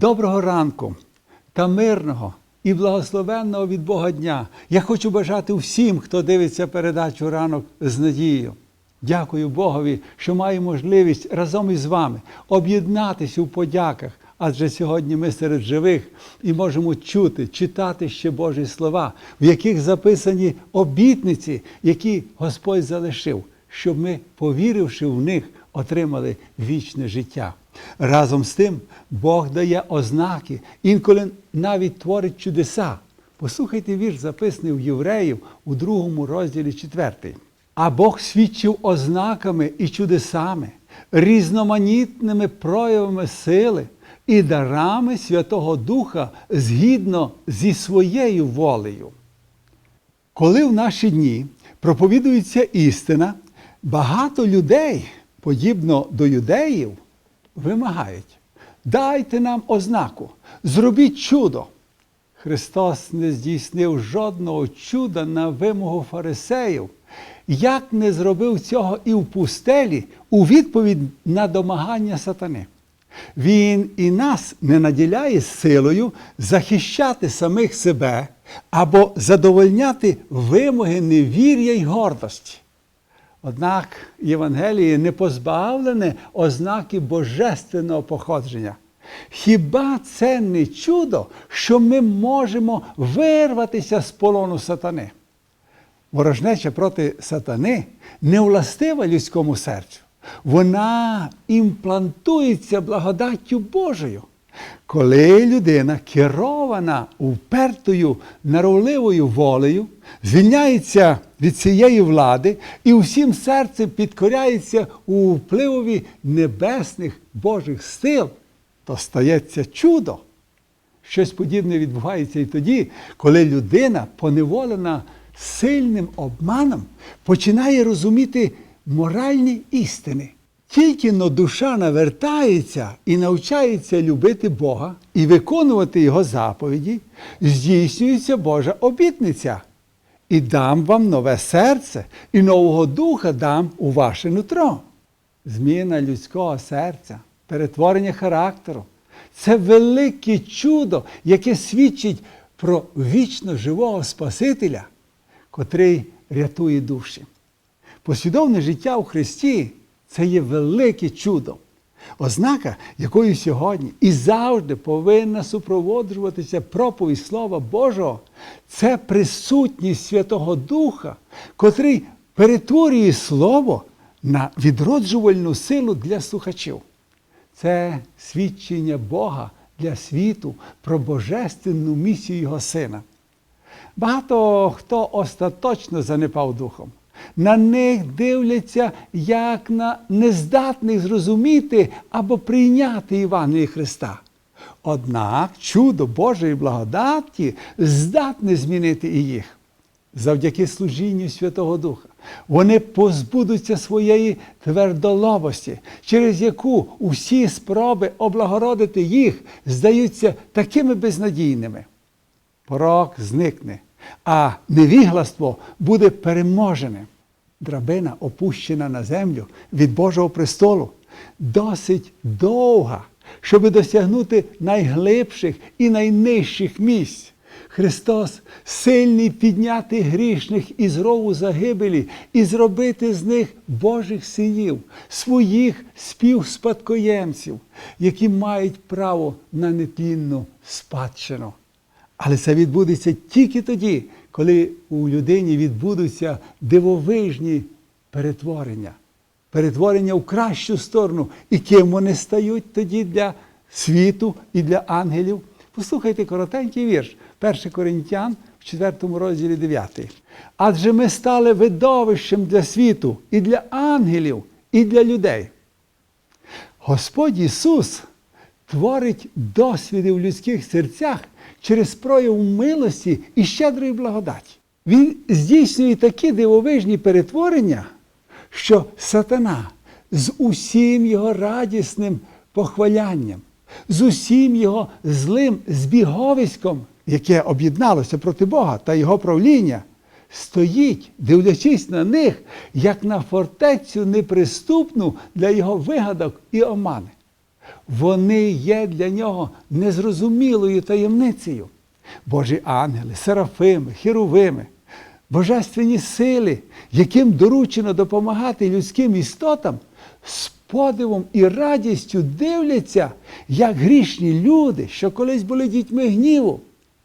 Доброго ранку та мирного і благословенного від Бога дня. Я хочу бажати всім, хто дивиться передачу ранок з надією. Дякую Богові, що маю можливість разом із вами об'єднатися у подяках, адже сьогодні ми серед живих і можемо чути, читати ще Божі слова, в яких записані обітниці, які Господь залишив, щоб ми, повіривши в них, отримали вічне життя. Разом з тим Бог дає ознаки, інколи навіть творить чудеса. Послухайте вірш, записаний в Євреїв у другому розділі 4. А Бог свідчив ознаками і чудесами, різноманітними проявами сили і дарами Святого Духа згідно зі своєю волею. Коли в наші дні проповідується істина, багато людей, подібно до юдеїв, вимагають: дайте нам ознаку, зробіть чудо. Христос не здійснив жодного чуда на вимогу фарисеїв, як не зробив цього і в пустелі у відповідь на домагання сатани. Він і нас не наділяє силою захищати самих себе або задовольняти вимоги невір'я й гордості. Однак Євангеліє не позбавлене ознаки божественного походження. Хіба це не чудо, що ми можемо вирватися з полону сатани? Ворожнеча проти сатани не властива людському серцю. Вона імплантується благодаттю Божою. Коли людина керована упертою наровливою волею, звільняється від цієї влади і усім серцем підкоряється у впливові небесних Божих сил, то стається чудо. Щось подібне відбувається і тоді, коли людина, поневолена сильним обманом, починає розуміти моральні істини. Тільки но душа навертається і навчається любити Бога і виконувати Його заповіді, здійснюється Божа обітниця. І дам вам нове серце, і нового духа дам у ваше нутро. Зміна людського серця, перетворення характеру це велике чудо, яке свідчить про вічно живого Спасителя, котрий рятує душі. Послідовне життя у Христі це є велике чудо. Ознака, якою сьогодні і завжди повинна супроводжуватися проповідь Слова Божого, це присутність Святого Духа, котрий перетворює Слово на відроджувальну силу для слухачів. Це свідчення Бога для світу про божественну місію Його Сина. Багато хто остаточно занепав духом. На них дивляться як на нездатних зрозуміти або прийняти Івангеліє Христа. Однак чудо Божої благодаті здатне змінити і їх. Завдяки служінню Святого Духа. Вони позбудуться своєї твердолобості, через яку усі спроби облагородити їх здаються такими безнадійними. Порок зникне, а невігластво буде переможене. Драбина, опущена на землю від Божого престолу, досить довга, щоб досягнути найглибших і найнижчих місць. Христос сильний підняти грішних із рову загибелі і зробити з них Божих синів, своїх співспадкоємців, які мають право на нетлінну спадщину. Але це відбудеться тільки тоді, коли у людині відбудуться дивовижні перетворення, перетворення в кращу сторону, і ким вони стають тоді для світу і для ангелів. Послухайте коротенький вірш, 1 Коринтян в 4 розділі 9. Адже ми стали видовищем для світу, і для ангелів, і для людей. Господь Ісус творить досвіди в людських серцях через прояв милості і щедрої благодаті. Він здійснює такі дивовижні перетворення, що сатана з усім його радісним похвалянням, з усім його злим збіговиськом, яке об'єдналося проти Бога та його правління, стоїть, дивлячись на них, як на фортецю неприступну для його вигадок і омани. Вони є для нього незрозумілою таємницею. Божі ангели, серафими, херовими, божественні сили, яким доручено допомагати людським істотам, з подивом і радістю дивляться, як грішні люди, що колись були дітьми гніву,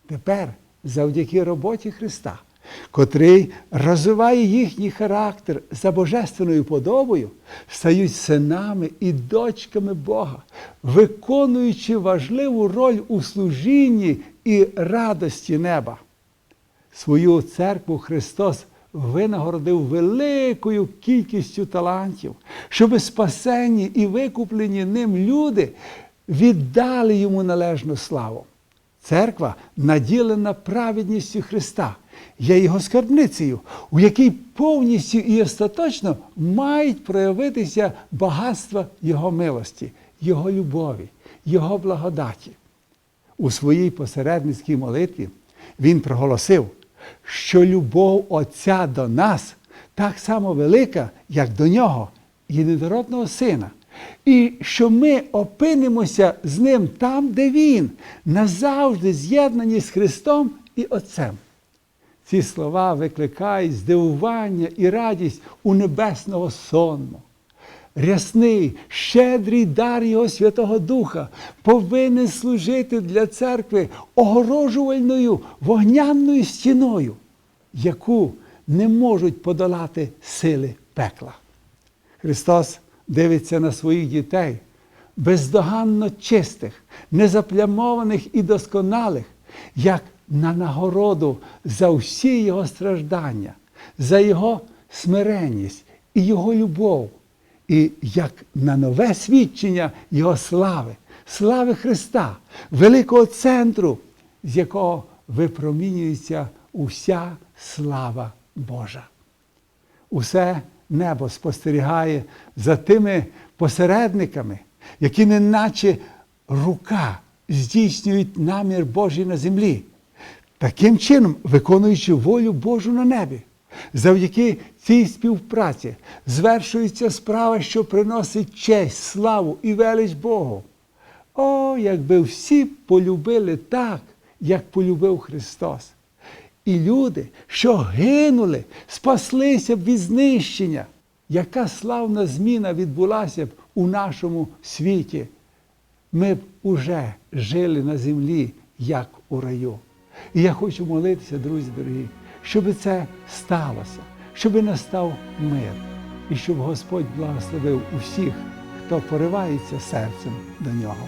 тепер завдяки роботі Христа, котрий розвиває їхній характер за божественною подобою, стають синами і дочками Бога, виконуючи важливу роль у служінні і радості неба. Свою церкву Христос винагородив великою кількістю талантів, щоб спасені і викуплені ним люди віддали йому належну славу. Церква наділена праведністю Христа, є його скарбницею, у якій повністю і остаточно мають проявитися багатства Його милості, Його любові, Його благодаті. У своїй посередницькій молитві він проголосив, що любов Отця до нас так само велика, як до нього, єдинородного Сина, і що ми опинимося з ним там, де Він, назавжди з'єднані з Христом і Отцем. Ці слова викликають здивування і радість у небесного сонму. Рясний, щедрий дар Його Святого Духа повинен служити для церкви огорожувальною вогнянною стіною, яку не можуть подолати сили пекла. Христос дивиться на своїх дітей, бездоганно чистих, незаплямованих і досконалих, як на нагороду за всі його страждання, за його смиренність і його любов, і як на нове свідчення Його слави, слави Христа, великого центру, з якого випромінюється уся слава Божа. Усе небо спостерігає за тими посередниками, які неначе рука здійснюють намір Божий на землі, таким чином виконуючи волю Божу на небі. Завдяки цій співпраці звершується справа, що приносить честь, славу і велич Богу. О, якби всі полюбили так, як полюбив Христос. І люди, що гинули, спаслися б від знищення. Яка славна зміна відбулася б у нашому світі? Ми б уже жили на землі, як у раю. І я хочу молитися, друзі дорогі, щоб це сталося, щоб настав мир, і щоб Господь благословив усіх, хто поривається серцем до нього.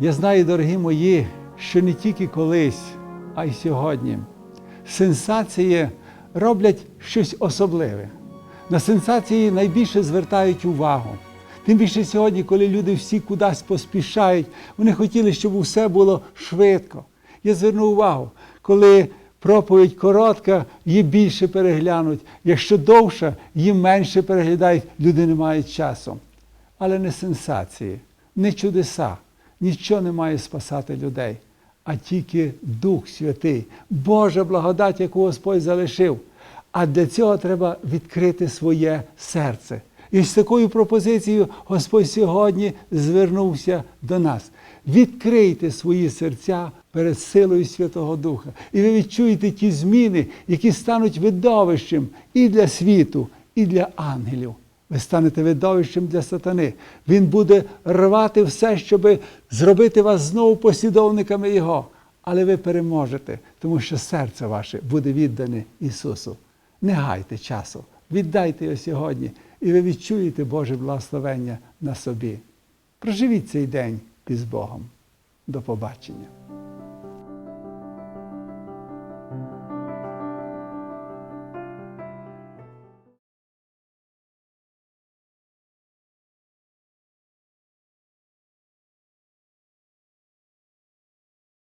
Я знаю, дорогі мої, що не тільки колись, а й сьогодні сенсації роблять щось особливе. На сенсації найбільше звертають увагу. Тим більше сьогодні, коли люди всі кудись поспішають, вони хотіли, щоб усе було швидко. Я зверну увагу, коли проповідь коротка, її більше переглянуть. Якщо довша, її менше переглядають, люди не мають часу. Але не сенсації, не чудеса, нічого не має спасати людей, а тільки Дух Святий, Божа благодать, яку Господь залишив. А для цього треба відкрити своє серце. І з такою пропозицією Господь сьогодні звернувся до нас. Відкрийте свої серця перед силою Святого Духа. І ви відчуєте ті зміни, які стануть видовищем і для світу, і для ангелів. Ви станете видовищем для сатани. Він буде рвати все, щоб зробити вас знову послідовниками Його. Але ви переможете, тому що серце ваше буде віддане Ісусу. Не гайте часу, віддайте його сьогодні, і ви відчуєте Боже благословення на собі. Проживіть цей день із Богом. До побачення.